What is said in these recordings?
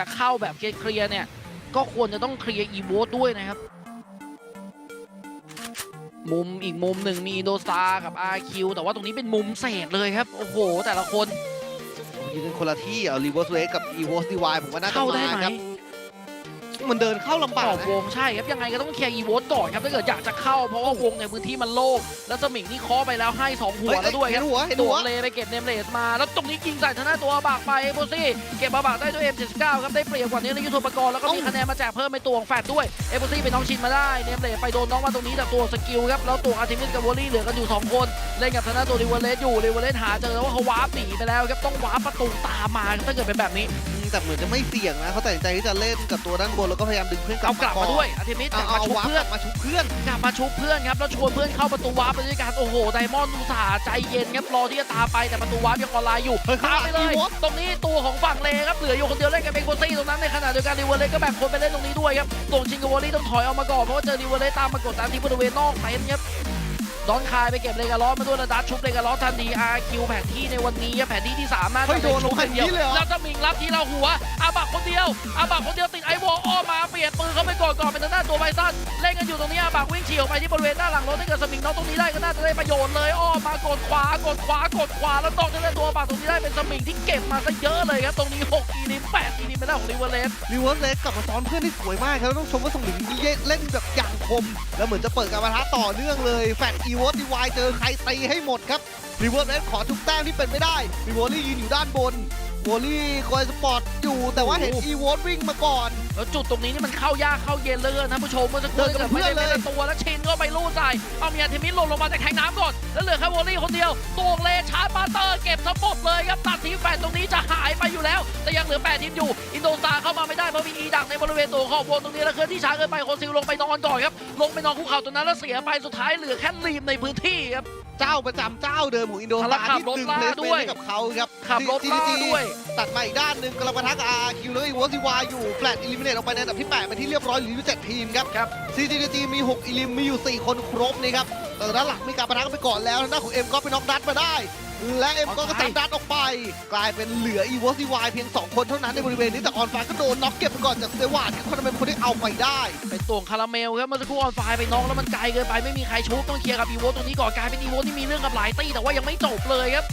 จะเข้าแบบเคลียร์ๆเนี่ย ก็ควรจะต้องเคลียร์อีโวตด้วยนะครับ มุมอีกมุมหนึ่งมีอินโดซากับ RQ แต่ว่าตรงนี้เป็นมุมเศษเลยครับ โอ้โห แต่ละคนยืนกันคนละที่อะรีเวิร์สเวกับอีวอสดีวายผมว่าน่าจะเข้าได้มาไหมครับ มันเดินเข้าลำบาต่กอนะวงใช่ครับยังไงก็ต้องเคลียร์อีโวตก่อนครับถ้าเกิดอยากจะเข้าเพราะว่าวงในพื้นที่มันโล่งแล้วสมิงนี่เคาะไปแล้วให้สองหัวเฮ้ยแล้วด้วยคเห็รับนหัวเห็นตัหัววเลไปเก็บเนมเลสมา แล้วตรงนี้ยิงใส่ทางหน้าตัวอาบากไปโบซี่เก็บอาบากได้ด้วย M79 ครับได้เปรียบกว่านี้ในยุทธปกรณ์แล้วก็มีคะแนนมาแจกเพิ่มในตัวของแฟดด้วยเอโบซี่ไปน้องชินมาได้เนมเลสไปโดนน้องมาตรงนี้จากตัวสกิลครับแล้วตัวอาร์ติมิสกับวอลลี่เหลือกันอยู่สองคน เล่นกับทางหน้าตัวริเวเลสอยู่ริเวเลสหาเจอแล้วว่าเขาวาร์ปหนีไปแล้วครับต้องวาร์ปประตูตามมาครับถ้าเกิดเป็นแบบนี้อืม แต่เหมือนจะไม่เสี่ยงนะเขาตัดสินใจที่จะเล่นกับตัวด้านบนแล้วก็พยายามดึงเพื่อนกลัเอาบกลับมาด้วยอาร์ติมิสกเอาลับเอามาชุบวาร์ปเพื่กอนลับมาชุบเพื่อน กลับมาชุบเพื่อนครับ แล้วชวนเพื่อนเข้าประตูวาร์ปไปด้วยกันโอ้โหไดมอนด์อุตส่าห์ใจเย็นครับรอที่จะตามไปแต่ประตูวาร์ปยังออนไลน์อยู่เฮ้ยข้างตามหลังไปเลยอีวอสตรงนี้ตัวของฝั่งเลครับเหลืออยู่คนเดียวเล่นกับเบงโกซี่ตรงนั้นในขณะเดียวกันริเวอร์เลสก็แบ่งคนไปเล่นตรงนี้ด้วยครับส่งชิงกับวอลลี่ต้องถอยออกมาก่อนเพราะว่าเจอริเวอร์เลสตามมากดตามที่บริเวณนอกเต็นท์ครับ ดอนคายไปเก็บเลกาลอสมาด้วยระดับชุบเลกาลอสทันทีอาร์คิวแผนที่ในวันนี้ครับแผนที่ที่สามน่าจะเฮ้ยโดนลงเป็นแผนที่เลยเหรอแล้วจะมิงรับที่เราหัวอาบักคนเดียวอาบักคนเดียวติดไอวอลอ้อมมาเปลี่ยนปืนเขาไปก่อนก่อนเป็นทางด้านตัวไบซันเล่นกันอยู่ตรงนี้อาบักวิ่งเฉียวไปที่บริเวณด้านหลังรถถ้าเกิดสมิงน้องตรงนี้ได้ก็น่าจะได้ประโยชน์เลยอ้อมมากดขวากดขวากดขวาแล้วต้องจะได้ตัวอาบักตรงนี้ได้เป็นสมิงที่เก็บมาซะเยอะเลยครับตรงนี้6อีลิม8อีลิมเป็นหน้าของริเวอร์เลสรีเวิร์สเล็กกลับมาซ้อนเพื่อนที่สวยมากครับแล้วต้องชมว่าสงหลิงเล่นแบบอย่าง คม แล้วเหมือนจะเปิดการประทะต่อเนื่องเลย แฟดอีวอสดีวายเจอใครตีให้หมดครับรีเวิร์สเล็กขอทุกแต้มที่เป็นไม่ได้รีเวิร์สลี่ยืนอยู่ด้านบน วอลลี่คอยสปอร์ตอยู่แต่ว่าเห็นอีวอสวิ่งมาก่อน แล้วจุดตรงนี้นี่มันเข้ายากเข้าเย็นเหลยนะผู้ชมเมื่อสักครู่เดินกับเกิดไม่ได้เพื่อนเลย เป็นตัวแล้วชินก็ไปลู่ใส่เอาเมียเทมิสหล่นลงมาจากแทงน้ำก่อนแล้วเหลือแค่วอลลี่คนเดียวตัวเลชาร์จมาสเตอร์เก็บทั้งหมดเลยครับตัดทีมแฟนตรงนี้จะหายไปอยู่แล้ว แต่ยังเหลือ8ทีมอยู่ อินโดซาเข้ามาไม่ได้เพราะมีอีดักในบริเวณตัวขอบวงตรงนี้แล้วเคลื่อนที่ช้าเกินไปโคซิลลงไปนอนก่อนครับลงไปนอนคุกเข่าตรงนั้นแล้วเสียไปสุดท้ายเหลือแค่รีมในพื้นที่ครับ เจ้าประจำเจ้าเดิมของอินโดแล้นีวขับที่รถดึงล่าเพลสด้เมวยนให้กับเขาครับ ขับรถล่า GGG ด้วยตัดมาอีกด้านหนึ่งกำลังปะทะกับอาคิวแล้วอีวอสดีวายอยู่แฟลตอิลิมิเนตออกไปในอันดับที่8เป็นที่เรียบร้อยอยู่ที่7ทีมครับครับ CGG มี 6 อิลิมมีอยู่ 4 คนครบนี่ครับแต่ด้านหลังมีการประทะกันไปก่อนแล้วทางด้านของเอ็มก็ไปน็อกดัตมาได้ และเอ็มก็กระตันดัตออกไป กลายเป็นเหลืออีวอซีวายเพียง 2 คนเท่านั้นในบริเวณนี้แต่ออนฟ้าก็โดนน็อกเก็บไปก่อนจากเซวาดที่คนนั้นเป็นคนที่เอาไปได้เป็นตัวของคาราเมลครับเมื่อสักครู่ออนไฟล์ไปน้องแล้วมันไกลเกินไปไม่มีใครชุบต้องเคลียร์กับอีโวตรงนี้ก่อนกลายเป็นอีโวที่มีเรื่องกับหลายตีแต่ว่ายังไม่จบเลยครับ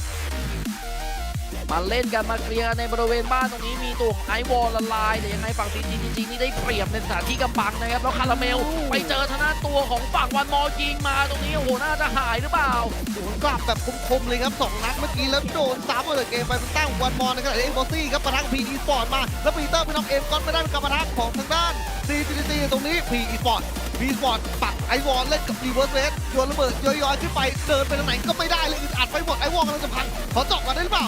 มาเล่นกันมาเคลียร์ในบริเวณบ้านตรงนี้มีตัวของไอวอลละลายแต่ยังไงฝั่งซีจีจีนี่ได้เปรียบในสถานที่กำบังนะครับแล้วคาราเมลไปเจอทางด้านตัวของฝั่งวันมอยิงมาตรงนี้โอ้โหน่าจะหายหรือเปล่าโอ้โหกลับแบบคมๆเลยครับ2นัดเมื่อกี้แล้วโดนซ้ำเลยเกมไปเป็นตั้งวันมอนในขณะที่เอ็มบอซี่ครับประทะพีอีสปอร์ตมาแล้วปีเตอร์ไปน็อกเอ็มก้อนไม่ได้เป็นการะทะของทางด้าน CGG ตรงนี้พีอีสปอร์ตพีสปอร์ตปักไอวอลเล่นกับรีเวิร์สเวสโยนระเบิดย้อยๆขึ้นไปเดินไปทางไหนก็ไม่ได้เลยอึดอัดไปหมดไอวอลกำลังจะพังขอจาะกันได้หรือเปล่า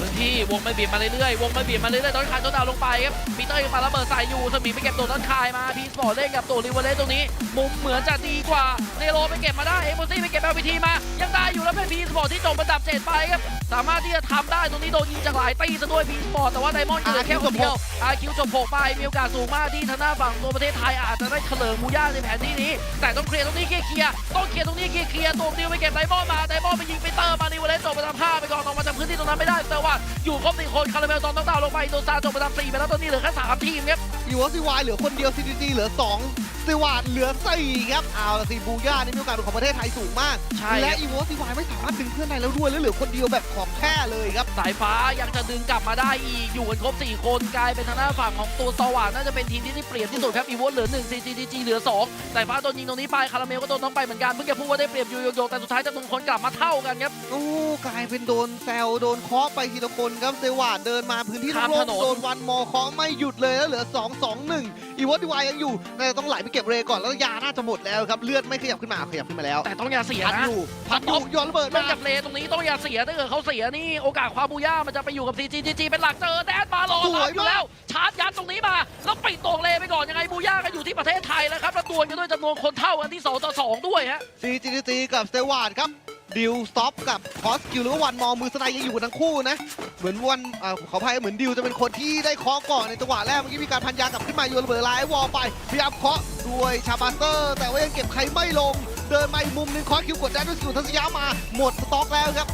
พื้นที่วงไม่บีบมาเรื่อยๆวงไม่บีบมาเรื่อยๆต้นคายต้นดาวลงไปครับปีเตอร์ยังมาระเบิดใส่อยู่สมีไปเก็บตัวต้นคายมาพีสปอร์ตเล่นกับตัวริเวเลสตรงนี้ มุมเหมือนจะดีกว่าเนโรไปเก็บมาได้เอ็มโบซี่ไปเก็บเอลพีทีมายังได้อยู่แล้วเป็นพีสปอร์ตที่จบประดับเจ็ดไปครับสามารถที่จะทำได้ตรงนี้โดนยิงจากหลายตีซะด้วยพีสปอร์ตแต่ว่าไดมอนด์เหลือแค่คนเดียวอาคิวจบหกไปมีโอกาสสูงมากที่ทางหน้าฝั่งตัวประเทศไทยอาจจะได้เฉลิมมูย่าในแผนที่นี้แต่ต้องเคลียร์ตรงนี้เคลียร์ต้องเคลียร์ตรงนี้เคลียร์ตัวเดียวไปเก็บไดมอนด์มาไดมอนด์ไปยิงไปเตอร์มานิเวเลสจบประดับห้าไปก่อนออกมาจากพื้นที่ตรงนั้นไม่ได้แต่ว่าอยู่ครบสี่คนคาราเมลตอนต้องดาวลงไปโดนซาจบปตามสี่ไปแล้วตอนนี้เหลือแค่สามทีมครับอีวอซีวายเหลือคนเดียวซีดีเหลือสองซีวาดเหลือ4ครับเอาละสิบูย่านี่มีโอกาสเป็นของประเทศไทยสูงมาก ใช่คและรับอีวอซีวายไม่สามารถดึงเพื่อนได้แล้วด้วยแล้วเหลือคนเดียวแบบของแท้เลยครับ สายฟ้ายังจะดึงกลับมาได้อีก อยู่กันครบ 4 คนกลายเป็นทางหน้านฝั่งของตัวสว่างน่าจะเป็นทีมที่ได้เปรียบที่สุดครับ อีวอนเหลือ1 CGG เหลือ 2 สายฟ้าโดนยิงตรงนี้ไป คาราเมลก็โดนน้องไปเหมือนกัน เพิ่งจะพูดว่าได้เปรียบอยู่โยกๆแต่สุดท้ายจำนวนคนกลับมาเท่ากันครับ โอ้กลายเป็นโดนแซวโดนเคาะไปทีละคนครับเซวาดเดินมาพื้นที่ข้ามโล่ถงนน ๆโดนวันมอเคาะไม่หยุดเลยแล้วเหลือ 2 2 1 อีวอซีวายยังอยู่น่าจะต้องไหลไปเก็บเรย์ก่อนแล้วยาน่าจะหมดแล้วครับเลือดไม่ขยับขึ้นมาขยับขึ้นมาแล้วแต่ต้องอย่าเสียพันนะอยู่พันอยู่โยนระเบิดเล่นมากับเลตรงนี้ต้องอย่าเสียถ้าเกิดเขาเสียนี่โอกาสความบูย่ามันจะไปอยู่กับ CGG เป็นหลักเจอแดนมารอรับอยู่แล้ว ชาร์จยัดตรงนี้มาแล้วปิดตรงเลไปก่อนยังไงบูย่าก็อยู่ที่ประเทศไทยแล้วครับแล้วดวลกันด้วยจำนวนคนเท่ากันที่2ต่อ2ด้วยฮะ CGG กับเซวาดครับ ดิวสต็อปกับคอสกิลหรือว่าวันมอมือสไนยังอยู่กันทั้งคู่นะ เหมือนวันอ่าขออภัยเหมือนดิวจะเป็นคนที่ได้เคาะก่อนในจังหวะแรกเมื่อกี้มีการพันยากลับขึ้นมาโยนระเบิดไลน์วอลไปพยายามเคาะด้วยชาบาสเตอร์ แต่ว่ายังเก็บใครไม่ลง เดินมาอีกมุมหนึงเคาะคิวกดได้ด้วยสกิลทัศยามาหมดสต็อกแล้วครับ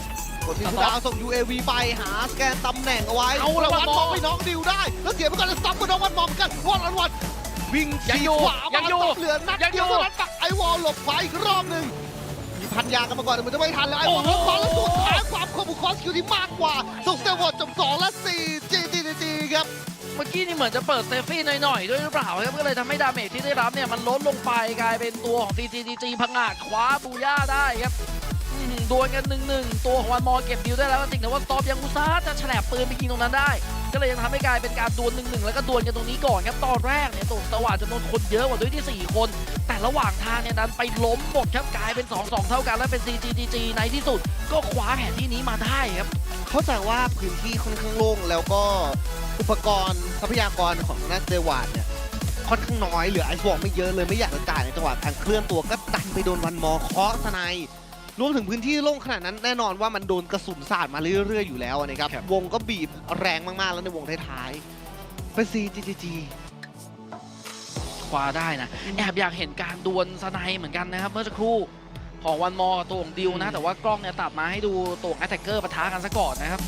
กดที่ผู้ดาวส่ง UAV ไปหาสแกนตำแหน่งเอาไว้เอาแล้วละวันวันมมอองงไปน้องดิวได้ แล้วเสียไปก่อนแล้วซับกับน้องวันมองกันวันวันวันวิ่งยังฉีอยู่กขวายัมางอยู่ซับเหลือนัดยังอยู่เดียวเท่านั้นปักไอวอลหลบขวาอีกรอบหนึ่งมี พันยากันมาก่อนแต่มันจะไม่ทันแล้วไอวอลโอ้ลโหบขวาแล้วสุดท้ายความคมของคอสคิวที่มากกว่าส่งสเตวอร์ดจบสองและสี่จีจีจีครับเมื่อกี้นี่เหมือนจะเปิดเซฟฟี่หน่อยๆด้วยหรือเปล่าครับก็เลยทำให้ดาเมจที่ได้รับเนี่ยมันลดลงไปกลายเป็นตัวของ CGG พังอาจคว้าบูย่าได้ครับอื้อหือดวลกันหนึ่งหนึ่งตัวของวันมอเก็บดิวได้แล้วก็จริงแต่ว่าสตอปยังอุตส่าห์จะแฉลบปืนไปยิงตรงนั้นได้ ก็เลยยังทำให้กลายเป็นการดวลหนึ่งหนึ่งแล้วก็ดวลกันตรงนี้ก่อนครับตอนแรกเนี่ยตัวสว่างจำนวนคนเยอะกว่าด้วยที่ 4 คน แต่ระหว่างทางเนี่ยดันไปล้มหมดครับกลายเป็น 2-2 เท่ากันและเป็น CGG ในที่สุด ก็คว้าแผนที่นี้มาได้ครับ เข้าใจว่าพื้นที่ค่อนข้างโล่งแล้วก็อุปกรณ์ทรัพยากรของนักเซวาดเนี่ยค่อนข้างน้อยเหลือไอซ์บอกไม่เยอะเลยไม่อยากจะจ่ายในจังหวะการเคลื่อนตัวก็ดันไปโดนวันมอเคาะสไน รวมถึงพื้นที่โล่งขนาดนั้นแน่นอนว่ามันโดนกระสุนสาดมาเรื่อยๆอยู่แล้วนะครับครับวงก็บีบแรงมากๆแล้วในวงท้ายๆเป็น CGG คว้าได้นะ แอบอยากเห็นการดวลสไนเหมือนกันนะครับ เมื่อสักครู่ของวันมอกับตัวของดิวนะ แต่ว่ากล้องเนี่ยตัดมาให้ดูตัวแอตแทกเกอร์ปะทะกันซะก่อนนะครับ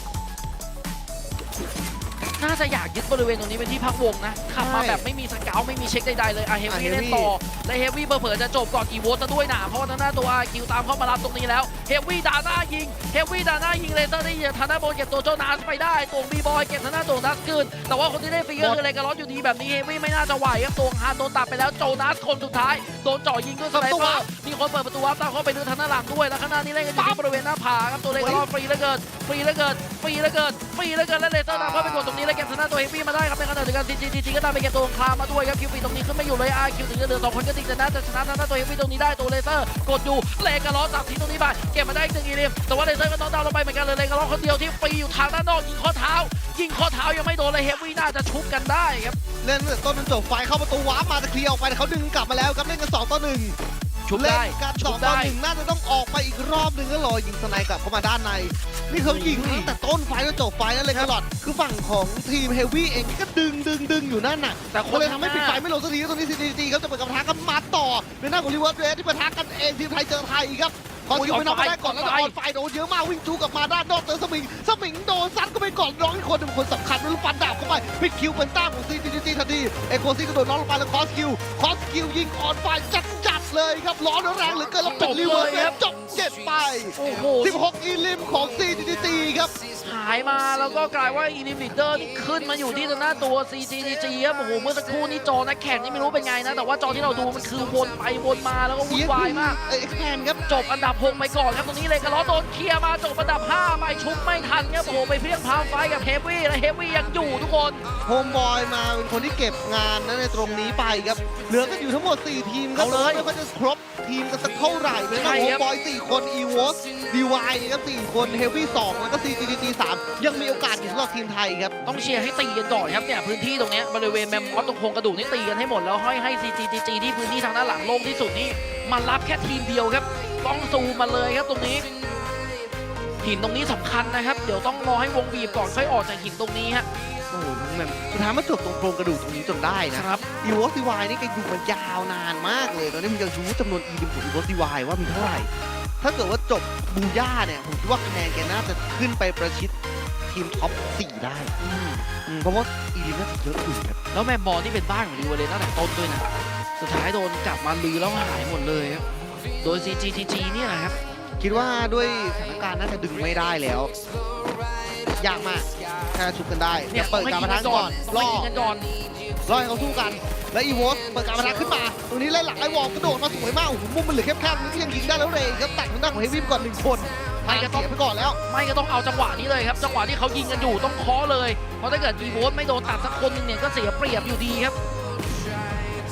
น่าจะอยากยึดบริเวณตรงนี้เป็นที่พักวงนะขับมาใช่แบบไม่มีสเกลไม่มีเช็คใดๆเลยอะเฮฟวี่อะเล่น Heavy ต่อและเฮฟวี่เผลอๆจะจบก่อนอีโวตซะด้วยนะเพราะว่าทางหน้าตัวอาคิวตามเข้ามารับตรงนี้แล้วเฮฟวี่ดาหน้ายิงเฮฟวี่ดาหน้ายิงเลเซอร์ได้ยิงทางหน้าโบนเก็บตัวโจนาสไปได้ตัวบีบอยเก็บทางหน้าตัวนัสคืนแต่ว่าคนที่ได้ฟรีก็คือเลกาลอสอยู่ดีแบบนี้เฮฟวี่ไม่น่าจะไหวครับตัวฮานโดนตัดไปแล้วโจนาสคนสุดท้ายโดนเจ่อยิงด้วยสไนเปอร์มีคนเปิดประตูวับตามเข้าไปดูทางหน้าหลังด้วยแล้วข้างหน้านี่เล่นกันอยู่ที่บริเวณหน้าผาครับตัวเลกาลอสฟรีเหลือเกินฟรีเหลือเกิน ฟรีเหลือเกินฟรีเหลือเกินและเลเซอร์ตามเข้าไปกดตรงนี้แล้วเก็บทางหน้าตัวเฮฟวี่มาได้ครับในขณะเดียวกันจีจีจีก็ตามไปเก็บตัวของคลามมาด้วยครับคิวฟีตรงนี้ขึ้นไม่อยู่เลยอาคิวถึงจะเหลือสองคนก็จริงแต่น่าจะชนะทางหน้าตัวเฮฟวี่ตรงนี้ได้ตัวเลเซอร์กดอยู่เลกาลอสตัดทิ้งตรงนี้ไปเก็บมาได้อีกหนึ่งอีลิมแต่ว่าเลเซอร์ก็น้องดาวลงไปเหมือนกันเลยเลกาลอคนเดียวที่ฟรีอยู่ทางด้านนอกยิงข้อเท้ายิงข้อเท้ายังไม่โดนเลยเฮฟวี่น่าจะชุบกันได้ครับเล่นตั้งแต่ต้นจนจบไฟเข้าประตูวาร์ปมาจะเคลียร์ออกไปแต่เขาดึงกลับมาแล้วครับเล่นกันสองต่อหนึ่ง ชุบเล่ได้นกันสชุอบงต่อได้ หนึ่งน่าจะต้องออกไปอีกรอบหนึ่งก็รอยิงสไนด์กลับเข้ามาด้านใน นี่เขายิงตั้งแต่ต้นไฟจนจบไฟนั่นเลยตลอดคือฝั่งของทีมเฮฟวี่เองก็ดึงดึงดึงอยู่นั่นน่ะแต่คก็นเลยทำให้ข้างปิดหไฟน้าไม่ลงสักทีตรงนี้ซีดีจีครับจะเปิดกับทางกันมาต่อในหน้าของริเวอร์เรสที่ปะทะกันเองทีมไทยเจอไทยครับ พอคิวไปน้องมาได้ก่อนแล้วจะออนไฟโดนเยอะมากวิ่งจูกลับมาด้านนอกเจอสมิงสมิงโดนซัดก็ไปก่อนน้องอีกคนเป็นคนสำคัญไม่รู้ฟันดาบเข้าไปพิกคิวเป็นต้าของซีดีจีทันทีเอโกซี่กระโดดน้องลงไปแล้วคอสคิวคอสคิวยิงออนไฟจัดจัดๆเลยครับร้อนแรงเหลือเกินแล้วเป็นริเวอร์เรสจบเจ็ดไปโอ้โห16 อีลิมของ CGG ครับหายมาแล้วก็กลายว่าอีลิมิเตอร์นี่ขึ้นมาอยู่ที่ตรงหน้าตัว CGG ครับโอ้โหเมื่อสักครู่นี้จอนักแข่งนี่ไม่รู้เป็นไงนะ แต่ว่าจอที่เราดูมันคือวนไปวนมาแล้วก็วุ่นวายมากเอ็กแพนครับจบอันดับ 6 ไปก่อนครับตรงนี้เลยกระล้อโดนเคลียร์มาจบอันดับ 5 ไปชุบไม่ทันครับโอ้โหไปเพียงพามไฟกับเฮฟวี่และเฮฟวี่ยังอยู่ทุกคนโฮมบอยมาเป็นคนที่เก็บงานนะในตรงนี้ไปครับเหลือกันอยู่ทั้งหมด 4 ทีมครับเอาเลยไม่ค่อยจะครบทีมกันสักเท่าไหร่เลยใช่นะโฮครัมบบอย4คน e w o s DY ครับ4คนเฮฟวี่2แล้วก็ CGG 3ยังมีโอกาสอยู่สำหรับทีมไทยครับ ต้องเชียร์ให้ตีกันก่อนครับเนี่ยพื้นที่ตรงเนี้ยบริเวณแมมมอสตรงโครงกระดูกนี่ตีกันให้หมดแล้วห้อยให้ CGG ที่พื้นที่ทางด้านหลังโล่งที่สุดนี่มารับแค่ทีมเดียวครับ ต้องซูมมาเลยครับตรงนี้หินตรงนี้สำคัญนะครับ เดี๋ยวต้องรอให้วงบีบก่อนค่อยออกจากหินตรงนี้ฮะโอ้โหน้องแมมสุดท้ายมาจบตรงโครงกระดูกตรงนี้จนได้นะครับอีวอสดีวายนี่แกอยู่มายาวนานมากเลยตอนนี้ผมจะรู้จำนวนอีลิมของอีวอสดีวายว่ามีเท่าไหร่ ถ้าเกิดว่าจบบูย่าเนี่ย ผมคิดว่าคะแนนแกน่าจะขึ้นไปประชิดทีมท็อป 4 ได้อืมเพราะว่าอีลิมน่าจะเยอะอยู่ครับแล้วแมมบอลที่เป็นบ้านของลิเวอร์เลยตั้งแต่ต้นด้วยนะ สุดท้ายโดนกลับมาลือแล้วหายหมดเลยครับโดย CGG เนี่ยนะครับ คิดว่าด้วยสถานการณ์น่าจะดึงไม่ได้แล้ว ยากมากแค่ชุบกันได้เนี่ยเปิดการประทะก่อนต้องรไปอยิงกันก่อน รอให้เขาสู้กัน แล้วอีวอสเปิดการประทะขึ้นมา ตรงนี้เล่นหลังไอวอลกระโดดมาสวยมากโอ้โหมุมมันเหลือแคบๆนิดเดียวยังยิงได้แล้วเลยครับตัดทางด้านของเฮฟวี่ก่อนหนึ่งคนไม่ไม่ก็ก็ต้ต้อองงเสียไปก่อนแล้ว ไม่ก็ต้องเอาจังหวะนี้เลยครับ จังหวะที่เขายิงกันอยู่ต้องเคาะเลย เพราะถ้าเกิดอีโวสไม่โดนตัดสักคนหนึงเนี่ยก็เสียเปรียบอยู่ดีครับ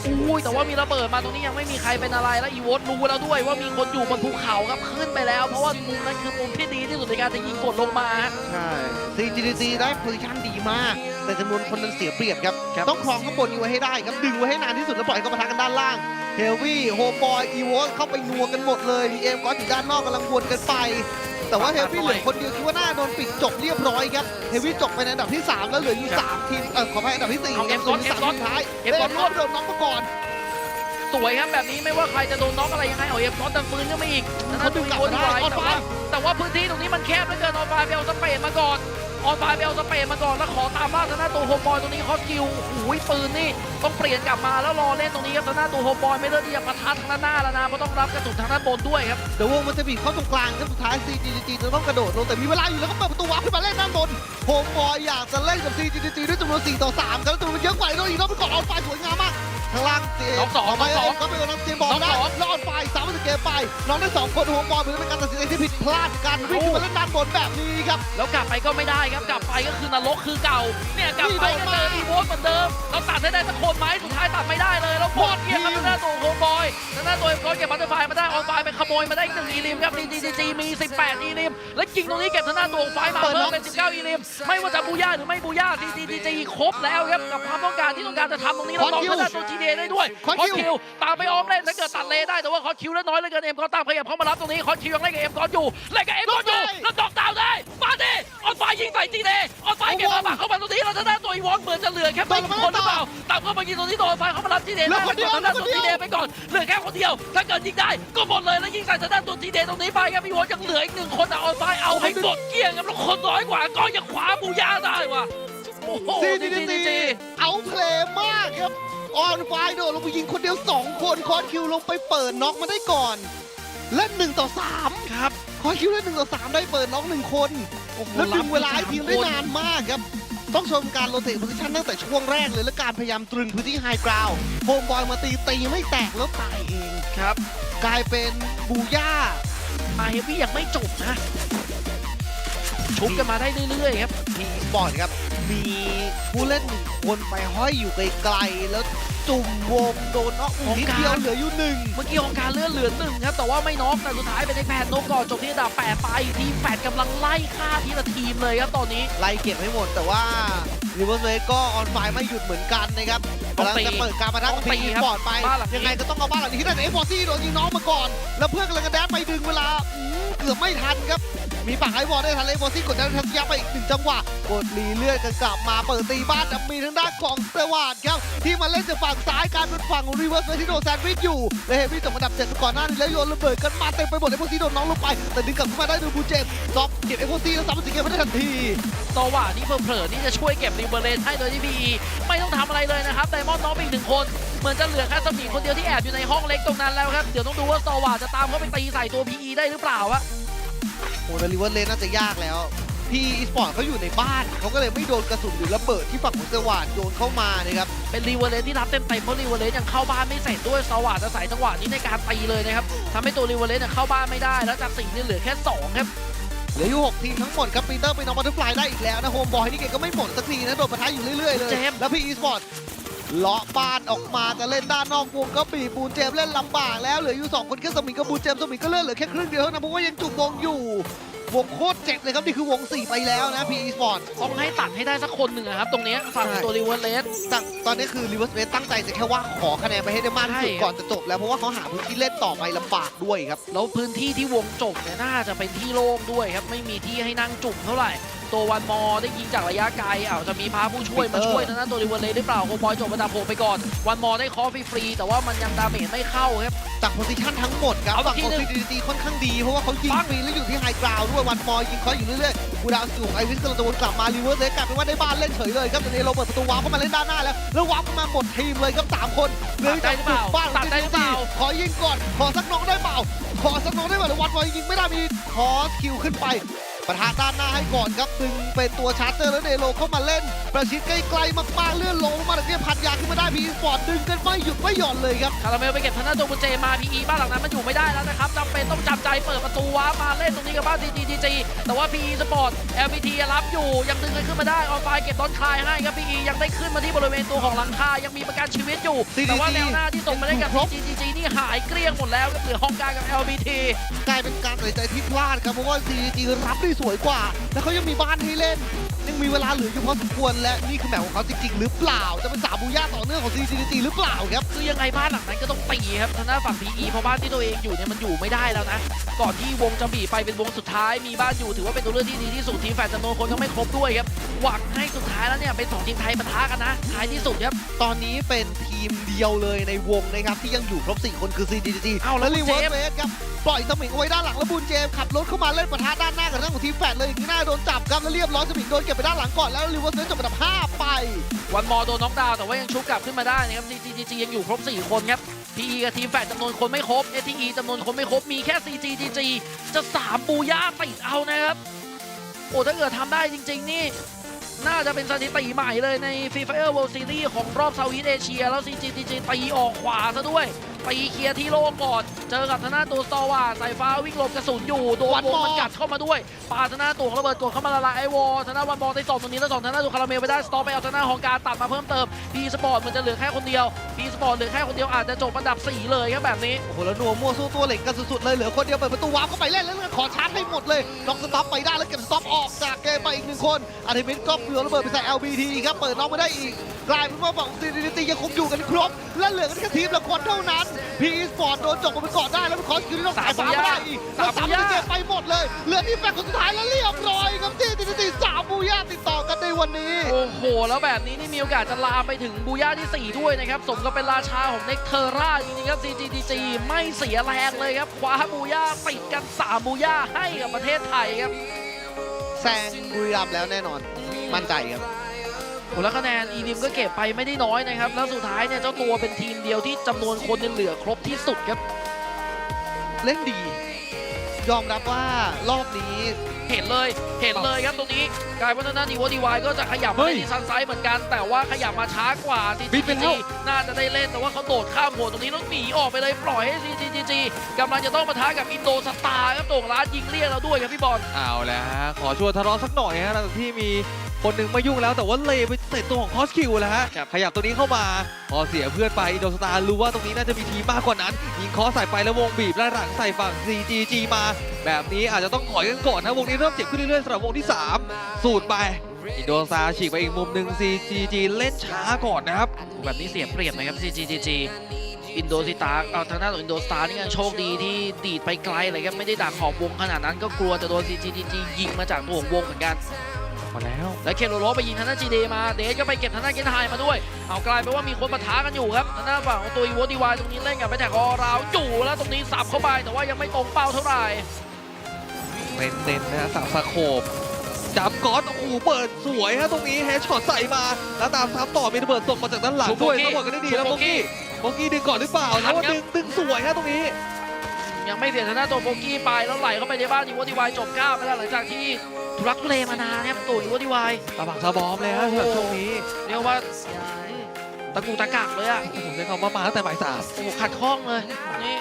อุ้ยแต่ว่ามีระเบิดมาตรงนี้ยังไม่มีใครเป็นอะไรแล้วอีโวสรู้แล้วด้วยว่ามีคนอยู่บนภูเขาครับขึ้นไปแล้ว เพราะว่ามุมนั้นคือมุมที่ดีที่สุดในการจะยิงกดลงมาฮะใช่ CGDC ได้โพซิชั่นดีมาก แต่จำนวนคนนั้นเสียเปรียบครับครับ ต้องครองข้างบนนี้ไว้ให้ได้ครับ ดึงไว้ให้นานที่สุดแล้วปล่อยให้เขาปะทะกันด้านล่าง เฮลวี่ โฮมบอย อีวอสเข้าไปนัวกันหมดเลยมีเอ็มก็อยู่ด้านนอกกำลังวนกันไป แต่ว่าเฮลวี่เหลือคนเดียวคิดว่าน่าโดนปิดจบเรียบร้อยครับ เฮลวี่จบไปในอันดับที่ 3 แล้วเหลืออยู่3ทีม เออขออภัยอันดับที่4เอาครับ M ก่อนหลืยู่สาม M ก่อนทีมท้าย M ก่อนเอ็มก่อนร่วมโดนน็อกมาก่อนสวยครับแบบนี้ไม่ว่าใครจะโดนน็อกอะไรยังไงเอาเอ็มก้อนตังปืนก็ไม่อีกนะเขาดึงกลับมาได้ไว้ออนแต่ไฟว่าแต่ว่าพื้นที่ตรงนี้มันแคบเหลือเกินออนไฟเบลสเปนมาก่อน ออนไฟเบลสเปนมาก่อนแล้วขอตามล่าทางหน้าตัวโฮมบอยตรงนี้คอสคิวโอ้ยปืนนี่ต้องเปลี่ยนกลับมาแล้วรอเล่นตรงนี้ครับทางหน้าตัวโฮมบอยไม่เลือกที่จะปะทะทางด้านหน้าแล้วนะเพราะต้องรับกระสุนทางด้านบนด้วยครับเดี๋ยววงมันจะบีบเข้าตรงกลางครับสุดท้าย CGG จะต้องกระโดดลงแต่มีเวลาอยู่แล้วก็เปิดประตูวาร์ปขึ้นมาเล่นด้านบนโฮมบอยอยากจะเล่นกับ CGG ด้วยจำนวน4ต่อ3ครับแล้วจำนวนเยอะกว่าโดนอีกรอบไปก่อนออนไฟสวยงามมาก ข้างล่างเจน้องสองไปน้องสองก็ไปกำลังเจมบอกได้น้องสองแล้วออนไฟสามสเกมไป น้องได้สองคนโฮมบอยเหมือนเป็นการตัดสินใจที่ผิดพลาดในการวิ่งขึ้นมาเล่นด้านบนแบบนี้ครับ แล้วกลับไปก็ไม่ได้ครับ กลับไปก็คือนรกคือเก่า เนี่ยกลับไปก็เจออีโวสเหมือนเดิม เราตัดให้ได้สักคนไหมสุดท้ายตัดไม่ได้เลย แล้วหมดเกียร์ครับทางหน้าตัวโฮมบอยทางหน้าตัวเอ็มก้อนเก็บบัตเตอร์ไฟมาได้ออนไฟไปข โมยมาได้อีกหนึ่งอีลิมครับดีจีจีมี 18 อีลิม และจริงตรงนี้เก็บทางหน้าตัวไฟมาเพิ่มเป็น 19 อีลิม ไม่ว่าจะบูย่าหรือไม่บูย่าดีจีจีครบแล้วครับกับความต้องการที่ต้องการจะทำตรงนี้แล้วต้องทางหน้าตัวจีเดได้ด้วยคอนคอคิวคิวตามไปออมเล่นถ้าเกิดตัดเลได้แต่ว่าคอคิวเล่นน้อยเหลือเกินเอ็มก็ตามพยายามเข้ามารับตรงนี้คอคิวยังเล่นกับเอ็มก่อนอยู่เล่นกับเอ็มก่อนอยู่แล้วดอกดาวได้มาดิออนไฟยิงใส่จีเดออนไฟเก็บมาบักเข้ามาตรงนี้แล้วทางด้านตัวอีวอนเหมือนจะเหลือแค่ไม่กี่คนหรือเปล่าตามเข้ามายิงตรงนี้โดนไฟเข้ามารับจีเดได้ไปก่อนทางด้านตัวจีเดไปก่อนเหลือแค่คนเดียว ถ้าเกิดยิงได้ก็หมดเลยแล้วยิงใส่ทางด้านตัวจีเดตรงนี้ไปครับอีวอนยังเหลืออีกหนึ่งคนแต่ออนไฟเอาให้หมดเกลี้ยงครับแล้วคนน้อยกว่าก็ยังขวาบูย่าได้ว่ะโอ้โห CGG เอาเพลย์มากครับออนไฟโดดลงไปยิงคนเดียว 2 คนคอนคิวลงไปเปิดน็อกมาได้ก่อนเล่น1ต่อ3ครับคอนคิวเล่น1ต่อ3ได้เปิดน็อกหนึ่งคนโอ้โหแล้วดึงเวลาให้ทีมได้รับนานมากครับ ต้องชมการโรเตทโพซิชันตั้งแต่ช่วงแรกเลยและการพยายามตรึงพื้นที่ไฮกราวโฮมบอยมาตีตีไม่แตกแล้วตายเอง ครับ กลายเป็นบูย่ามาเฮฟวี่ยังไม่จบนะ ชุบกันมาได้เรื่อยๆครับทีสปอร์ตครับ มีผู้เล่นหนึ่งคนไปห้อยอยู่ไกลๆแล้ว จุ่มวงโดนน็อกนิดเดียวเหลืออยู่หนึ่งเมื่อกี้ของการเลื่อนเหลือหนึ่งครับ แต่ว่าไม่น็อกแต่สุดท้ายเป็นไอแพดโนกก่อนจบที่อันดับ8ไป ทีมแปดกำลังไล่ฆ่าทีละทีมเลยครับตอนนี้ ไล่เก็บให้หมดแต่ว่าริเวอร์เวก็ออนไฟไม่หยุดเหมือนกันนะครับต้องกำลังตีจะเปิดการมาทักต้องพีตีครับบอร์ดไปบ้านหลังนี้ยังไงก็ต้องเอาบ้านหลังนี้ที่ได้แต่เอฟอร์ซี่โดนยิงน้องมาก่อน แล้วเพื่อนกำลังจะแดนไปดึงเวลาอืมเกือบไม่ทันครับ มีฝั่งไอวอลได้ทันเลยเอฟอร์ซี่กดแดนทัศยาไปอีกหนึ่งจังหวะ กดรีเลื่อนกันกลับมาเปิดตีบ้านแต่มีทางด้านของสวาร์ดครับ ที่มาเล่นจากฝั่งซ้ายการเป็นฝั่งรีเวิร์สเวที่โดแซนด์วิชอยู่ และเฮฟวี่จบอันดับเจ็ดก่อนหน้านี้แล้วโยนระเบิดกันมาเต็มไปหมดเอฟอซี่โดนน้องลงไป แต่ดึงกลับขึ้นมาได้ดูบูเจมซอฟเก็บเอฟอซี่แล้วสามสิเกมไม่ได้ทันทีตวานี่เผลอๆนี่จะช่วยเก็บริเบอร์เลนให้โดยที่พีไม่ต้องทำอะไรเลยนะครับไดมอนด์น้องอีกหนึ่งคนเหมือนจะเหลือแค่สมีคนเดียวที่แอบอยู่ในห้องเล็กตรงนั้นแล้วครับเดี๋ยวต้องดูว่าตวาจะตามเข้าไปตีใส่ตัว PE ได้หรือเปล่าวะ โอ้แต่ริเวอร์เลนน่าจะยากแล้วพี่อีสปอร์ตเขาอยู่ในบ้านเขาก็เลยไม่โดนกระสุนหรือระเบิดที่ฝั่งของเซวานโยนเข้ามานะครับเป็นรีเวอร์เลนที่รับเต็มเต็มๆเพราะรีเวอร์เลนยังเข้าบ้านไม่เสร็จด้วยสวัสดิ์อาศัยจังหวะนี้ในการตีเลยนะครับทำให้ตัวรีเวอร์เลนเนี่ยเข้าบ้านไม่ได้ แล้วจากสี่นี่เหลือแค่สองครับเหลืออยู่6ทีมทั้งหมดครับปีเตอร์ไปน้องบัตเตอร์ฟลายได้อีกแล้วนะโฮมบอยนี่เก่งก็ไม่หมดสักทีนะโดนปะทะอยู่เรื่อยๆเลยเจมส์แล้วพี่อีสปอร์ต เลาะบ้านออกมาจะเล่นด้านนอกวงก็บีบบูนเจมส์เล่นลำบากแล้วเหลืออยู่2คนแค่สมิงกับบูนเจมส์สมิงก็เลื่อนเหลือแค่ครึ่งเดียวเท่านั้นเพราะว่ายังจุ่มวงอยู่วงโคตรเจ็บเลยครับ นี่คือวงสี่ไปแล้วนะพี่อีสปอร์ตต้องให้ตัดให้ได้สักคนหนึ่งอะครับ ตรงเนี้ยฝั่งใช่ตัวรีเวอร์เลนตั้งตอนนี้คือริเวอร์เวตั้งใจจะแค่ว่าขอคะแนนไปให้ได้มากที่สุดใช่ก่อนจะจบแล้วเพราะว่าเขาหาพื้นที่เล่นต่อไปลำบากด้วยครับ แล้วพื้นที่ที่วงจบเนี่ยน่าจะเป็นที่โล่งด้วยครับ ไม่มีที่ให้นั่งจุ่มเท่าไหร่ ตัววันมอได้ยิงจากระยะไกลอ้าวจะมีพาผู้ช่วยมาปีเตอร์ช่วยทางด้านตัวรีเวอร์เลนหรือเปล่าโคบอยจบระดับหกไปก่อน วันมอได้คอฟฟรีๆแต่ว่ามันยังดาเมจไม่เข้าครับจากโพซิชันทั้งหมดครับเอาฝั่งทีของหนึ่ง CDC ค่อนข้างดี เพราะว่าเขายิงปังฟรีแล้วอยู่ที่ไฮกราวด้วยวันมอยิงเขาอยู่เรื่อยๆกูดาวสของไอวิสกำลังจะวนกลับมารีเวิร์สเลยกลายเป็นว่าได้บ้านเล่นเฉยเลยครับแต่เนโรเปิดประตูวาร์ปเข้ามาเล่นด้านหน้าแล้วแล้ววาร์ปเข้ามาหมดทีมเลยครับสามคนเหลยตัดได้หรือเปล่าบ้านตัดได้หรือเปล่าขอยิงก่อนขอสักน้องได้เปล่าขอสักน้องได้เปล่าหรือวันมอยิงไม่ได้มีขอคิวขึ้นไป ประทะด้านหน้าให้ก่อนครับดึงเป็นตัวชาร์เจอร์แล้วเนโรเข้ามาเล่น ประชิดใกล้ๆมากๆเลื่อนลงมาแต่เนี่ยพันยาขึ้นมาได้พีสปอร์ตดึงกันไม่หยุดไม่หย่อนเลยครับคาราเมลไปเก็บทางด้านตัวบุญเจมาพีอีบ้านหลังนั้นมันอยู่ไม่ได้แล้วนะครับจำเป็นต้องจำใจเปิดประตูว้าร์ปมาเล่นตรงนี้กับบ้านดีจีจีแต่ว่าพีอีสปอร์ต LPT รับอยู่ยังดึงกันขึ้นมาได้ออนไฟเก็บต้นคลายให้ครับพีอียังได้ขึ้นมาที่บริเวณตัวของหลังคายังมีประกันชีวิตอยู่ CDG แต่ว่าแนวหน้าที่ส่งมาได้กับครบ GGG นี่หายเกลี้ยงหมดแล้วครับเหลือห้องกลางกับ LPT กลายเป็นการตัดสินใจที่พลาดครับเพราะว่า CGG รับได้สวยกว่า แล้วเขายังมีบ้านให้เล่น ยังมีเวลาเหลืออยู่พอสมควรและนี่คือแมตช์ของเขาจริงๆ หรือเปล่า จะเป็นสามบูย่าต่อเนื่องของ CGG หรือเปล่าครับ คือยังไงบ้านหลังนั้นก็ต้องตีครับทางด้านฝั่ง PE เพราะบ้านที่ตัวเองอยู่เนี่ยมันอยู่ไม่ได้แล้วนะ ก่อนที่วงจะบีบไปเป็นวงสุดท้ายมีบ้านอยู่ถือว่าเป็นตัวเลือกที่ดีที่สุดทีมแฟนจำนวนคนก็ไม่ครบด้วยครับหวังให้สุดท้ายแล้วเนี่ยเป็นสองทีมไทยปะทะกันนะท้ายที่สุดครับตอนนี้เป็นทีมเดียวเลยในวงนะครับที่ยังอยู่ครบ4คนคือ CDG เอาแล้วรีบุเวิญร์เจสมส์เวสครับปล่อยสมิงเอาไว้ด้านหลังแล้วบุญเจมส์ขับรถเข้ามาเล่นปะทะด้านหน้ากับทางของทีมแฟดเลยอย่างนี้หน้าโดนจับครับแล้วเรียบร้อยสมิงโดนเก็บไปด้านหลังก่อนแล้วรีเวิร์สเวสจบอันดับ5ไป วันมอโดนน็อกดาวน์แต่ว่ายังชุบกลับขึ้นมาได้นะครับ CGG ยังอยู่ครบ 4 คนครับ PE กับทีมแฟดจำนวนคนไม่ครบ ATE จำนวนคนไม่ครบ มีแค่ CGG จะ3บูย่าติดเอานะครับ โอ้ถ้าเกิดทำได้จริง ๆ นี่ น่าจะเป็นสถิติใหม่เลยใน Free Fire World Series ของรอบเซาท์อีสเอเชียแล้ว CGG ตีออกขวาซะด้วย ตีเคลียร์ที่โล่งก่อน เจอกับธนาตัวสตอว่าสายฟ้าวิ่งหลบกระสุนอยู่โดนวันวงมอมันกัดเข้ามาด้วยปาธนาตัวของระเบิดกดเข้ามาละลายไอวอลธนาวันบอลได้สองตรงนี้แล้วสองธนาตัวคาราเมลไปได้สตอไปเอาธนาของการตัดมาเพิ่มเติมพีสปอร์ตมันจะเหลือแค่คนเดียวพีสปอร์ตเหลือแค่คนเดียวอาจจะจบอันดับสี่เลยครับแบบนี้ โอ้โหแล้วนัวมั่วสู้ตัวเหล็กกันสุดๆเลยเหลือคนเดียวเปิดประตูวาร์ปเข้าไปเล่นแล้วขอชาร์จให้หมดเลยน็อกสต็อปไปได้แล้วเก็บสต็อปออกจากเกมไปอีกหนึ่งคนอาร์เทมิสก็เปลือระเบิดไปใส่ LBT ครับเปิดน็อกไม่ได้อีก กลายเป็นว่าฝั่ง CDT ยังคงอยู่กันครบ และเหลือกันแค่ทีมละคนเท่านั้น พีสปอร์ตโดนจบไปก่อนได้แล้วคอสคิวที่ต้องสายฟ้าไม่ได้อีกแล้วสามบูย่าไปหมดเลย เหลือที่แฟนคนสุดท้ายแล้วเรียบร้อยครับ CDT สามบูย่าติดต่อกันในวันนี้ โอ้โห แล้วแบบนี้นี่มีโอกาสจะลามไปถึงบูย่าที่ 4 ด้วยนะครับ สมกับเป็นราชาของเน็กเทอร่าจริงๆครับ CGG ไม่เสียแรงเลยครับคว้าบูย่าติดกัน3บูย่าให้กับประเทศไทยครับแซงบุรีรัมย์แล้วแน่นอนมั่นใจครับ โอ้แล้วคะแนนอีนิมก็เก็บไปไม่ได้น้อยนะครับ แล้วสุดท้ายเนี่ยเจ้าตัวเป็นทีมเดียวที่จำนวนคนเนี่ยเหลือครบที่สุดครับ เล่นดี ยอมรับว่ารอบนี้ เห็นเลย เห็นเลยครับตรงนี้กลายเป็นว่าหน้าดีวอดีวายก็จะขยับมาเฮ้ยในดีซันไซด์เหมือนกัน แต่ว่าขยับมาช้ากว่าบิดไป CGG แล้วน่าจะได้เล่นแต่ว่าเขาโดดข้ามหัวตรงนี้แล้วหนีออกไปเลยปล่อยให้ CGG กำลังจะต้องมาท้ากับอินโดสตาร์ครับโด่งร้านยิงเรียกเราด้วยครับพี่บอล เอาแล้วฮะขอชวนทะเลาะสักหน่อยฮะหลังจากที่มี คนหนึ่งมายุ่งแล้วแต่ว่าเลไปเตะตัวของคอสคิวแล้วฮะครับขยับตัวนี้เข้ามาพอเสียเพื่อนไปอินโดสตาร์รู้ว่าตรงนี้น่าจะมีทีมมากกว่านั้นยิงคอสใส่ไปแล้ววงบีบและหลังใส่ฝั่ง CGG มา แบบนี้อาจจะต้องถอยกันก่อนนะวงนี้เริ่มเจ็บขึ้นเรื่อยๆสำหรับวงที่ 3 สูตรไปอินโดสตาร์ฉีกไปอีกมุมหนึ่ง CGG เล่นช้าก่อนนะครับแบบนี้เสียเปรียบนะครับ CGG อินโดสตาร์เอาทางด้านของอินโดสตาร์นี่ยังโชคดีที่ดีดไปไกลเลยครับไม่ได้ดักขอบวงขนาดนั้นก็กลัวจะโดน CGG ยิงมาจากตัวของวงเหมือนกันมา แล้วแล้วเคโรโรไปยิงทางด้านจีเดมาเดชก็ไปเก็บทางด้านเกนไฮมาด้วย เอากลายเป็นว่ามีคนปะทะกันอยู่ครับทางด้านฝั่งของตัวอีโวดีวายตรงนี้เล่นกับไปแท็กออราวอยู่แล้วตรงนี้สับเข้าไปแต่ว่ายังไม่ตรงเป้าเท่าไหร่เน้นๆนะฮะสับสะโคบจับก๊อตโอ้โหเปิดสวยฮะตรงนี้แฮชช็อตใส่มาแล้วตามซ้ำต่อมีระเบิดส่งมาจากด้านหลังชุบด้วยโบกี้ต้องบอกกันได้ดีแล้วชุโบบโบกี้กี้โบกี้ดึงก่อนหรือเปล่าแล้วว่าทันครับดึงดึงสวยฮะตรงนี้ ยังไม่เสียทางด้านตัวโบกี้ไปแล้วไหลเข้าไปในบ้านอีโวดีวายจบ9ไปแล้วหลังจากที่ทุรักทุเลมานานครับตัวอีโวดีวายตาบังสะบอมเลยฮะสำหรับช่วงนี้เรียกว่าอืมตะกูตะกักเลยอะผมใช้คำว่ามาตั้งแต่บ่ายสามโอ้โหขัดข้องเลยนี่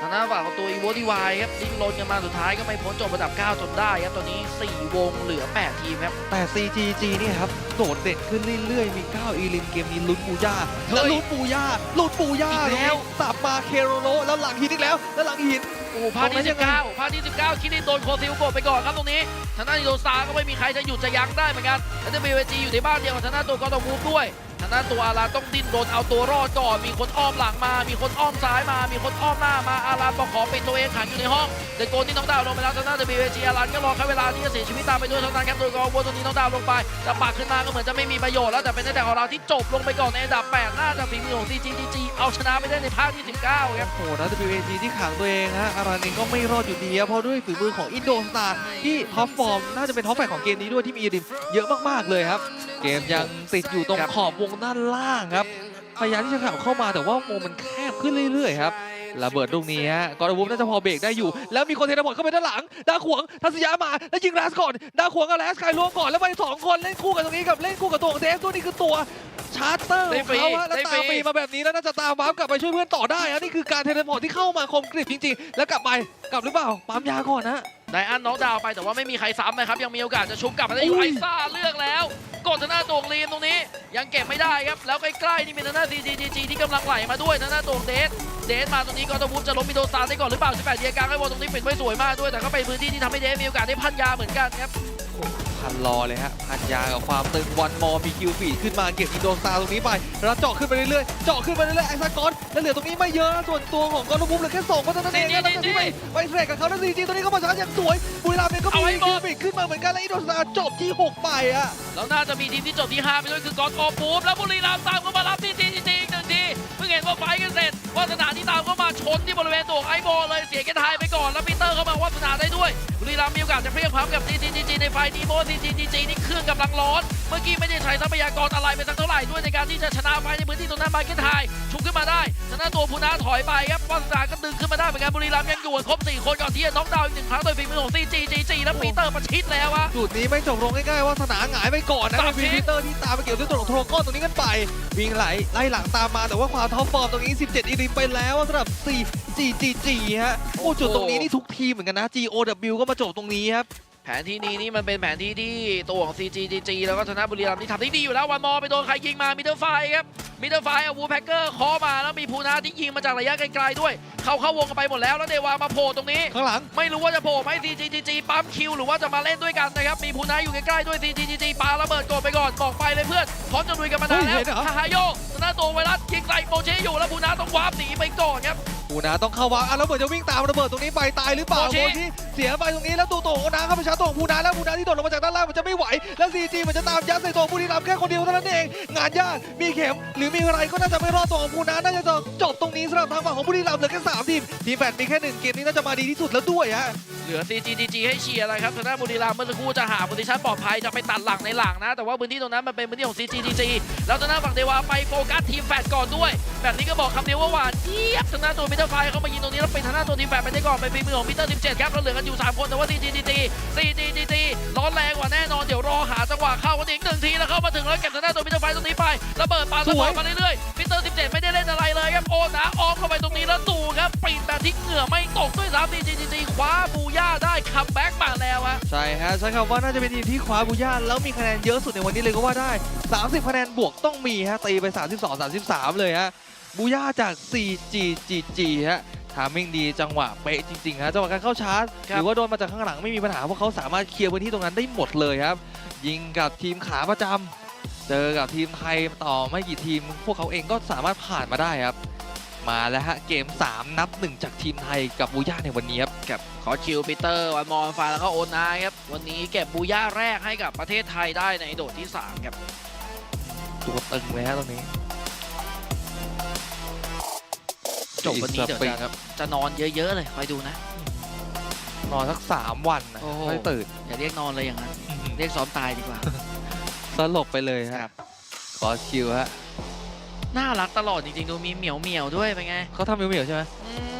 ทางด้านฝั่งของตัวอีโวดีวายครับดิ้นรนกันมาสุดท้ายก็ไม่พ้นจบระดับ 9 จนได้ครับตอนนี้ 4 วงเหลือ 8 ทีมครับ แต่ CGG นี่ครับโดดเด่นขึ้นเรื่อยๆ มี 9 อีลิมเกมนี้ลุ้นปูย่าเฮ้ยแล้วลุ้นปูย่าลุ้นปูย่าอีกแล้ว สับมาเคโรโลแล้วหลังหินอีกแล้ว แล้วหลังหิน โอ้โหพลาดตรงนั้ที่นยังไง 19พลาดที่19 คิดดินโดนโคซิลกดไปก่อนครับตรงนี้ทางด้านอินโดซาก็ไม่มีใครจะหยุดจะยั้งได้เหมือนกันแล้วจะมีเวจีอยู่ในบ้านเดียวกับทางด้านตัวกอตมูฟด้วยทางด้านตัวอาราต้องดิ้นโดนเอาตัวรอดก่อนมีคนอ้อมหลังมา มีคนอ้อมซ้ายมา มีคนอ้อมหน้ามาอาราบอกขอปิดตัวเองขังอยู่ในห้องแต่โกนที่น้องดาวลงไปแล้วทางด้านจะมีเวจีอารันก็รอแค่เวลาที่จะเสียชีวิตตามไปด้วยเท่านั้นครับโดยกองวัวตัวนี้น้องดาวลงไปจะปักขึ้นมาก็เหมือนจะไม่มีประโยชน์แล้วแต่เป็นแต่ของเราที่จบลงไปก่อนในอันดับ8น่าจะฝีมือของ CGG เอาชนะไปได้ในภาคที่ 19ครับโอ้โหนะ WAG ที่ขังตัวเองฮะอารานินก็ไม่รอดอยู่ดีเพราะด้วยฝีมือของอินโดสตาร์ที่ท็อปฟอร์มน่าจะเป็นท็อปแฟของเกมนี้ด้วยที่มีอีลิมเยอะมากๆเลยครับ เกมยังติดอยู่ตรงครับขอบวงด้านล่างครับพยายามที่จะขับเข้ามาแต่ว่าวงมันแคบขึ้นเรื่อยๆครับระเบิดลูกนี้ฮะกอร์วูฟน่าจะพอเบรกได้อยู่ แล้วมีคนเทเลพอร์ตเข้าไปด้านหลัง ดาขวงทัศยามา แล้วยิงแรสก่อน ดาขวงกับแรสกายรวมก่อน แล้วไปสองคนเล่นคู่กันตรงนี้กับเล่นคู่กับตัวของเดฟตัวนี้คือตัวชาร์เตอร์ของเขาฮะแล้วได้ฟตารีมปีมาแบบนี้แล้วน่าจะตามวาร์ปกลับไปช่วยเพื่อนต่อได้ฮะนี่คือการเทเลพอร์ตที่เข้ามาคมกริบจริงๆ แล้วกลับไปกลับหรือเปล่าปั๊มยาก่อนนะไดอันน็อกดาวน์ไปแต่ว่าไม่มีใครซ้ำนะครับยังมีโอกาสจะชุบกลับมาได้อยู่อุ้ไอยซ่าเลือกแล้วก ดทางหน้าตวงลีมตรงนี้ ยังเก็บไม่ได้ครับ แล้วใกล้ๆนี่มีทางหน้า CGG ที่กำลังไหลมาด้วยทางหน้าตวงเดสเดสมาตรงนี้ก็ตะวุฒจะล้มมิโดซาได้ก่อนหรือเปล่า18เดียกลางไอ้บอลตรงนี้เป็นไม่สวยมากด้วย แต่ก็เป็นพื้นที่ที่ทำให้เดสมีโอกาสได้พันยาเหมือนกันครับพันรอเลยฮะ พันยากับความตึงวันมอมีคิวฟีดขึ้นมาเก็บอินโดซาตรงนี้ไป แล้วเจาะขึ้นไปเรื่อยๆ เจาะขึ้นไปเรื่อยๆไอซากอน แล้วเหลือตรงนี้ไม่เยอะนะส่วนตัวของกอล์ฟบุ๊เหลือแค่สองคนเท่านั้นเองนะหลังจากที่ไปไปเทรดกับเขาแล้วซีจีตัวนี้ก็มาชาร์จอย่างสวยบุรีรัมย์เองก็มีคิวบิกขึ้นมาเหมือนกันแล้วอินโดนีเซียจบที่หกไปอะแล้วน่าจะมีทีมที่จบที่5ไปด้วยคือกอนโอปูฟแล้วบุรีรัมย์ตามเข้ามารับที่ทีจริงๆหนึ่งทีเพิ่งเห็นว่าไฟท์กันเสร็จวัฒนาที่ตามเข้ามาชนที่บริเวณตัวไอโบเลยเสียแกนทายไปก่อนแล้วปีเตอร์เข้ามาวัฒนาได้ด้วยบุรีรัมย์มีโอกาสจะเพียงพร้ำกับทีจริงๆในไฟท์นี้เพราะว่าทีจริงๆนี่เครื่องกำลังร้อน เมื่อกี้ไม่ได้ใช้ทรัพยากรอะไรไปสักเท่าไหร่ด้วยในการที่จะชนะไฟท์ในพื้นที่ตรงนั้นมาเกนทายชุบขึ้นมาได้ ชนะตัวพูนาถอยไปครับวัฒนาก็ดึงขึ้นมาได้เหมือนกันบุรีรัมย์ยังอยู่กันครบสี่คนก่อนที่จะน็อกดาวน์อีกหนึ่งครั้งโดยฝีมือของซีจีจีจีแล้วปีเตอร์ประชิดแล้วอะจุดนี้ไม่จบลงง่ายๆว่าสนามหงายไปก่อนนะสามพีชิ้นพีเตอร์ที่ตามไปเกี่ยวด้วยตัวของโทรก้อนตรงนี้กันไป วิ่งไหลไล่หลังตามมาแต่ว่าความท็อปฟอร์มตรงนี้ 17 อีริมไปแล้วสำหรับ4 GGG ฮะโอ้จุดตรงนี้นี่ทุกทีมเหมือนกันนะ GOW ก็มาจบตรงนี้ครับแผนที่นี้นี่มันเป็นแผนที่ที่ตัวของ CGGG แล้วก็ชนะบุรีรัมย์ที่ทำได้ดีอยู่แล้ววันมอไปโดนใครยิงมามิดเดิลไฟครับ มิดเดิลไฟเอาวูแพ็กเกอร์เคอมาแล้วมีภูนาที่ยิงมาจากระยะไกลๆด้วย เข้าเข้าวงกันไปหมดแล้วแล้วเดวามาโผล่ตรงนี้ ข้างหลัง ไม่รู้ว่าจะโผล่ไหม CGGG ปั๊มคิวหรือว่าจะมาเล่นด้วยกันนะครับ มีภูนาอยู่ใกล้ๆด้วย CGGG ปาระเบิดโกดไปก่อนบอกไปเลยเพื่อนพร้อมจะลุยกันมานานแล้วเฮ้ยเห็นเหรอทาฮาโยชนะตัวไวรัสยิงใส่โมเชอยู่แล้วภูนาต้องวาร์ปหนีไปก่อนครับ ปูนาต้องเข้าวางอะแล้วเหมือนจะวิ่งตามระเบิดตรงนี้ไปตายหรือเปล่าโมชิโมชิเสียไปตรงนี้แล้วตัวโตของน้าเข้าไปชาร์จตัวของปูนาแล้วปูนาที่โดดลงมาจากด้านล่างมันจะไม่ไหว แล้วซีจีมันจะตามยัดใส่ตัวบุรีรัมย์แค่คนเดียวเท่านั้นเอง งานยากมีเข็มหรือมีอะไรก็น่าจะไม่รอดตัวของปูนาน่าจะจบตรงนี้สำหรับทางฝั่งของบุรีรัมย์เหลือแค่สามทีมทีมแฟนมีแค่หนึ่งเกมนี้น่าจะมาดีที่สุดแล้วด้วยฮะ เหลือ CGGG ให้เชียร์อะไรครับทางด้านบุรีรัมย์เมื่อสักครู่จะหาโพซิชั่นปลอดภัยจะไปตัดหลังในหลังนะ แต่ว่าพื้นที่ตรงนั้นมันเป็นพื้นที่ของ CGGG แล้วทางด้านฝั่งเดวาไปโฟกัสทีมแฟดก่อนด้วย แบบนี้ก็บอกคำเดียวว่าหวานเจี๊ยบทางด้าตัวมิเตอร์ไฟเข้ามายิงตรงนี้แล้วเป็นทางด้าตัวทีมแฟดไปได้ก่อนไปฝีมือของมิเตอร์17ครับเราเหลือกันอยู่ 3 คนแต่ว่า CGGG CGGG ร้อนแรงกว่าแน่นอนเดี๋ยวรอหาจังหวะเข้ากันอีกหนึ่งทีแล้วเข้ามาถึงแล้วเก็บทางด้าตัวมิเตอร์ไฟตรงนี้ไประเบิดปาระเบิดมาเรื่อยๆมิเตอร์17 ไม่ได้เล่นอะไรเลยครับโอ้นะออมเข้าไปตรงนี้แล้วดูครับปิดแบบที่เหงื่อไม่ตกด้วยซ้ำ CGGG คว้าบูย่าได้คัมแบ็กมาแล้วฮะใช่ฮะใช้คำว่าน่าจะเป็นทีมที่คว้าบูย่าแล้วมีคะแนนเยอะสุดในวันนี้เลยก็ว่าได้ 30 คะแนนบวกต้องมีฮะตีไป 32 33 เลยฮะ บูย่าจาก 4GGG ฮะทามิ่งดีจังหวะเป๊ะจริงๆฮะจังหวะการเข้าชาร์จครับหรือว่าโดนมาจากข้างหลังไม่มีปัญหาเพราะเขาสามารถเคลียร์พื้นที่ตรงนั้นได้หมดเลยครับ ยิงกับทีมขาประจำเจอกับทีมไทยต่อไม่กี่ทีม พวกเขาเองก็สามารถผ่านมาได้ครับ มาแล้วฮะเกม 3 นับหนึ่งจากทีมไทยกับบูย่าในวันนี้ครับกับขอคิวปีเตอร์วันมอนฟาแล้วก็โอนนายครับวันนี้เก็บบูย่าแรกให้กับประเทศไทยได้ในโดดที่3ครับตัวตึงเลยฮะตรงนี้ จบวันนี้เดี๋ยวปีจะครับจะนอนเยอะๆเลยคอยดูนะ นอนสักสามวันนะโอ้โห ไม่ตื่นอย่าเรียกนอนเลยอย่างนั้น เรียกซ้อมตายดีกว่า สลบไปเลยฮะครับขอคิวฮะน่ารักตลอดจริงๆ ดูมีเหมียวเหมียวๆด้วยเป็นไงเขาทำมิวมิวใช่ไหมอืม